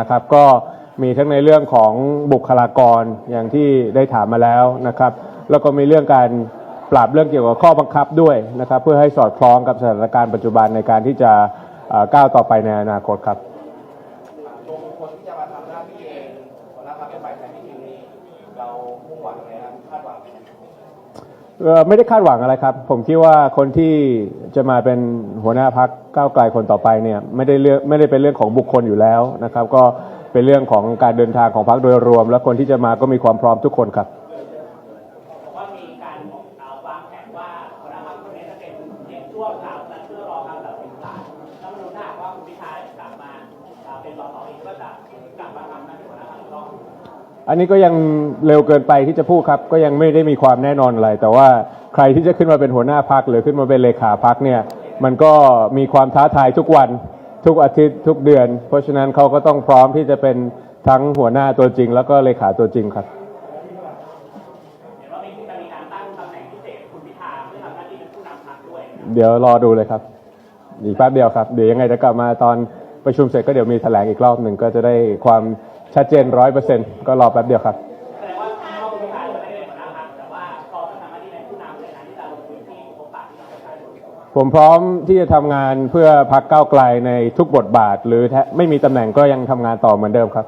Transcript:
นะครับก็มีทั้งในเรื่องของบุคลากรอย่างที่ได้ถามมาแล้วนะครับ แล้วก็มีเรื่องการปรับเรื่องเกี่ยวกับข้อบังคับด้วยนะครับ เพื่อให้สอดคล้องกับสถานการณ์ปัจจุบันในการที่จะก้าวต่อไปในอนาคตครับ เอ่อไม่ได้คาดหวังอะไรครับ ผมคิดว่าคนที่จะมาเป็นหัวหน้าพักก้าวไกลคนต่อไปเนี่ยไม่ได้เรื่องไม่ได้เป็นเรื่องของบุคคลอยู่แล้วนะครับ ก็เป็นเรื่องของการเดินทางของพักโดยรวม และคนที่จะมาก็มีความพร้อมทุกคนครับ ว่ามีการเอาวางแผนว่าหัวหน้าพรรคคนนี้จะเป็นเพียงช่วงคราวนั้นเพื่อรอการตัดสินศาลถ้ามันรู้หน้าว่าคุณพิธากลับมาอ่าเป็นสสอีกก็จะกลับมาทำหน้าที่หัวหน้าพรรค อันนี้ก็ยังเร็วเกินไปที่จะพูดครับ ก็ยังไม่ได้มีความแน่นอนอะไร แต่ว่าใครที่จะขึ้นมาเป็นหัวหน้าพักหรือขึ้นมาเป็นเลขาพักเนี่ย มันก็มีความท้าทายทุกวัน ทุกอาทิตย์ทุกเดือน เพราะฉะนั้นเขาก็ต้องพร้อมที่จะเป็นทั้งหัวหน้าตัวจริง แล้วก็เลขาตัวจริงครับเห็นว่ามีจะมีการตั้งตำแหน่งพิเศษคุณพิธาเพื่อทำหน้าที่เป็นผู้นำพรรคด้วยเดี๋ยวรอดูเลยครับ อีกแป๊บเดียวครับ เดี๋ยวยังไงจะกลับมาตอนประชุมเสร็จก็เดี๋ยวมีแถลงอีกรอบหนึ่งก็จะได้ความ ชัดเจนร้อยเปอร์เซ็นต์ก็รอแป๊บเดียวครับ แสดงว่าแม้ว่าคุณพิธาจะไม่ได้เป็นหัวหน้าพรรคแต่ว่าเขาจะทำหน้าที่เป็นผู้นำในการที่จะลงพื้นที่พบปะพี่น้องประชาชนผมพร้อมที่จะทำงานเพื่อพักเก้าวไกลในทุกบทบาท หรือแทไม่มีตำแหน่งก็ยังทำงานต่อเหมือนเดิมครับ